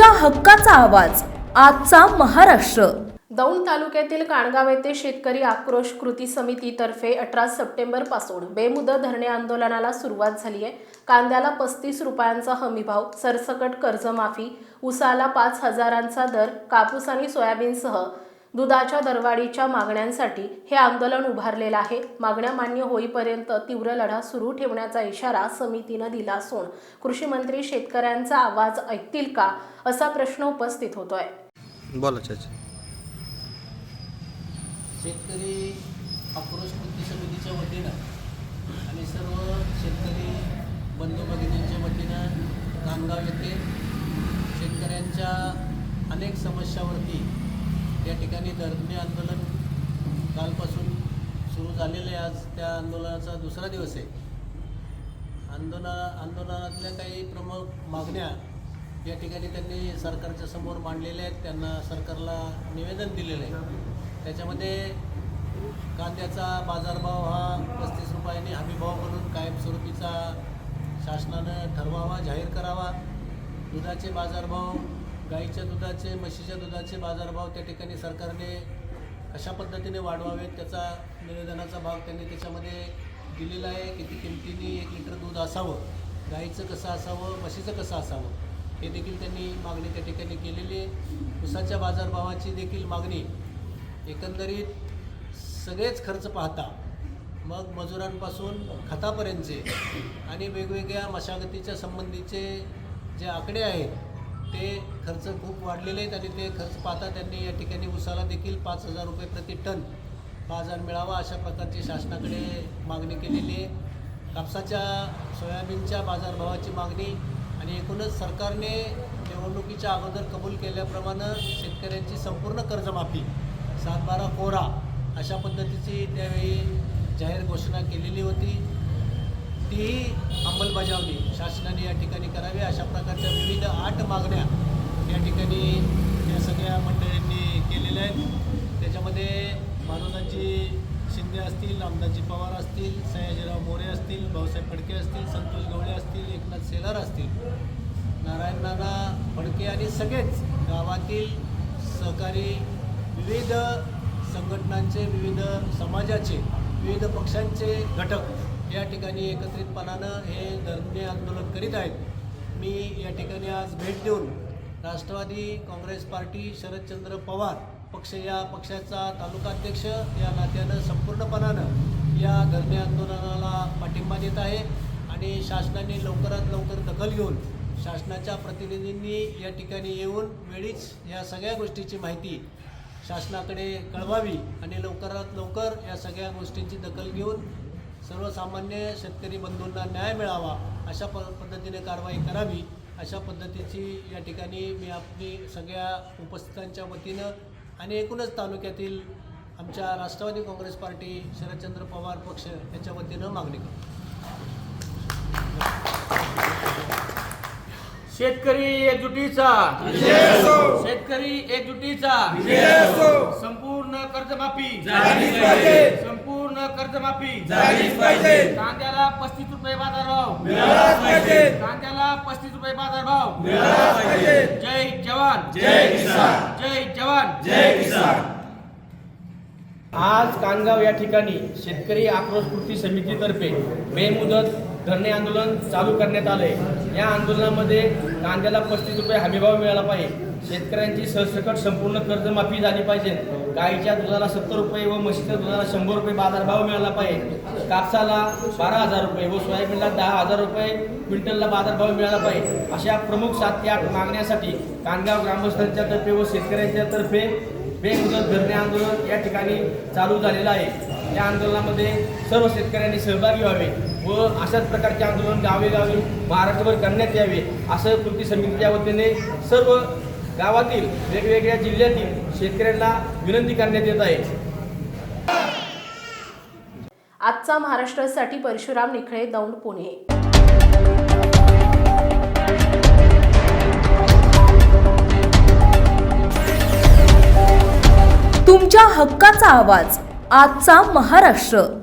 तुमच्या हक्काचा आवाज. आजचा महाराष्ट्र. दौंड तालुक्यातील काणगाव येथे शेतकरी आक्रोश कृती समितीतर्फे अठरा सप्टेंबरपासून बेमुदत धरणे आंदोलनाला सुरुवात झाली आहे. कांद्याला पस्तीस रुपयांचा हमीभाव सरसकट कर्जमाफी उसाला पाच हजारांचा दर कापूस आणि सोयाबीनसह दुधाच्या दरवाढीच्या मागण्यांसाठी हे आंदोलन उभारलेलं आहे. मागण्या मान्य होईपर्यंत तीव्र लढा सुरू ठेवण्याचा इशारा समितीनं दिला असून कृषी मंत्री शेतकऱ्यांचा आवाज ऐकतील का असा प्रश्न उपस्थित होतोय. बोला चाचा. शेतकरी आक्रोश कृती समितीच्या वतीनं आणि सर्व शेतकरी बंधू भगिनींच्या वतीनं नांदगाव येथे शेतकऱ्यांच्या अनेक समस्यावरती ठिकाणी धरणे आंदोलन कालपासून सुरू झालेलं आहे. आज त्या आंदोलनाचा दुसरा दिवस आहे. आंदोलना आंदोलनातल्या काही प्रमुख मागण्या या ठिकाणी त्यांनी सरकारच्या समोर मांडलेल्या आहेत. त्यांना सरकारला निवेदन दिलेलं आहे. त्याच्यामध्ये कांद्याचा बाजारभाव हा पस्तीस रुपयांनी हमीभाव म्हणून कायमस्वरूपीचा शासनानं ठरवावा जाहीर करावा. दुधाचे बाजारभाव गाईच्या दुधाचे म्हशीच्या दुधाचे बाजारभाव त्या ठिकाणी सरकारने कशा पद्धतीने वाढवावेत त्याचा निवेदनाचा भाग त्यांनी त्याच्यामध्ये दिलेला आहे. किती किमतीने एक लिटर दूध असावं गाईचं कसं असावं म्हशीचं कसं असावं हे देखील त्यांनी मागणी त्या ठिकाणी केलेली आहे. उसाच्या बाजारभावाची देखील मागणी एकंदरीत सगळेच खर्च पाहता मग मजुरांपासून खतापर्यंतचे आणि वेगवेगळ्या मशागतीच्या संबंधीचे जे आकडे आहेत ते खर्च खूप वाढलेले आहेत आणि ते खर्च पाहता त्यांनी या ठिकाणी उसाला देखील पाच हजार रुपये प्रति टन बाजार मिळावा अशा प्रकारची शासनाकडे मागणी केलेली आहे. कापसाच्या सोयाबीनच्या बाजारभावाची मागणी आणि एकूणच सरकारने निवडणुकीच्या अगोदर कबूल केल्याप्रमाणे शेतकऱ्यांची संपूर्ण कर्जमाफी सात बारा कोरा अशा पद्धतीची त्यावेळी जाहीर घोषणा केलेली होती. तीही अंमलबजावणी शासनाने या ठिकाणी करावी. अशा विविध आठ मागण्या या ठिकाणी या सगळ्या मंडळींनी केलेल्या आहेत. त्याच्यामध्ये मानवनाजी शिंदे असतील रामदासजी पवार असतील सयाजीराव मोरे असतील भाऊसाहेब फडके असतील संतोष गवळे असतील एकनाथ सेलार असतील. नारायण नाना फडके आणि सगळेच गावातील सहकारी विविध संघटनांचे विविध समाजाचे विविध पक्षांचे घटक या ठिकाणी एकत्रितपणानं हे धर्मीय आंदोलन करीत आहेत. मी या ठिकाणी आज भेट देऊन राष्ट्रवादी काँग्रेस पार्टी शरदचंद्र पवार पक्ष या पक्षाचा तालुकाध्यक्ष या नात्यानं संपूर्णपणानं या धरणे आंदोलनाला पाठिंबा देत आहे आणि शासनाने लवकरात लवकर दखल घेऊन शासनाच्या प्रतिनिधींनी या ठिकाणी येऊन वेळीच या सगळ्या गोष्टीची माहिती शासनाकडे कळवावी आणि लवकरात लवकर या सगळ्या गोष्टींची दखल घेऊन सर्वसामान्य शेतकरी बंधूंना न्याय मिळावा अशा प पद्धतीने कारवाई करावी अशा पद्धतीची या ठिकाणी मी आपली सगळ्या उपस्थितांच्या वतीनं आणि एकूणच तालुक्यातील आमच्या राष्ट्रवादी काँग्रेस पार्टी शरदचंद्र पवार पक्ष याच्या वतीनं मागणी करतो. शेतकरी एकजुटीचा. शेतकरी एकजुटीचा. संपूर्ण कर्जमाफी. संपूर्ण कर्जमाफी कांद्याला पस्तीस रुपये बाजारभाव कांद्याला पस्तीस रुपये बाजारभाव जय जवान. जय किसान. जय जवान. आज कानगाव या ठिकाणी शेतकरी आक्रोश कृती समितीतर्फे बेमुदत धरणे आंदोलन चालू करण्यात आले या आंदोलनामध्ये कांद्याला पस्तीस रुपये हमीभाव मिळाला पाहिजे. शेतकऱ्यांची सरसकट संपूर्ण कर्जमाफी झाली पाहिजे. गाईच्या दुधाला सत्तर रुपये व म्हशीच्या दुधाला शंभर रुपये बाजारभाव मिळाला पाहिजे. कापसाला बारा हजार रुपये व सोयाबीनला दहा हजार रुपये क्विंटलला बाजारभाव मिळाला पाहिजे. अशा प्रमुख सात ते आठ मागण्यासाठी कांदगाव ग्रामस्थांच्या तर्फे व शेतकऱ्यांच्या तर्फे बेमुदत धरणे आंदोलन या ठिकाणी चालू झालेलं आहे. या आंदोलनामध्ये सर्व शेतकऱ्यांनी सहभागी व्हावे. व अशाच प्रकारचे आंदोलन गावेगावी महाराष्ट्रभर करण्यात यावे असं कृती समितीच्या वतीने सर्व गावातील वेगवेगळ्या जिल्ह्यातील शेतकऱ्यांना विनंती करण्यात येत आहे. आजचा महाराष्ट्रासाठी परशुराम निखळे दौंड पुणे. तुमच्या हक्काचा आवाज आजचा महाराष्ट्र.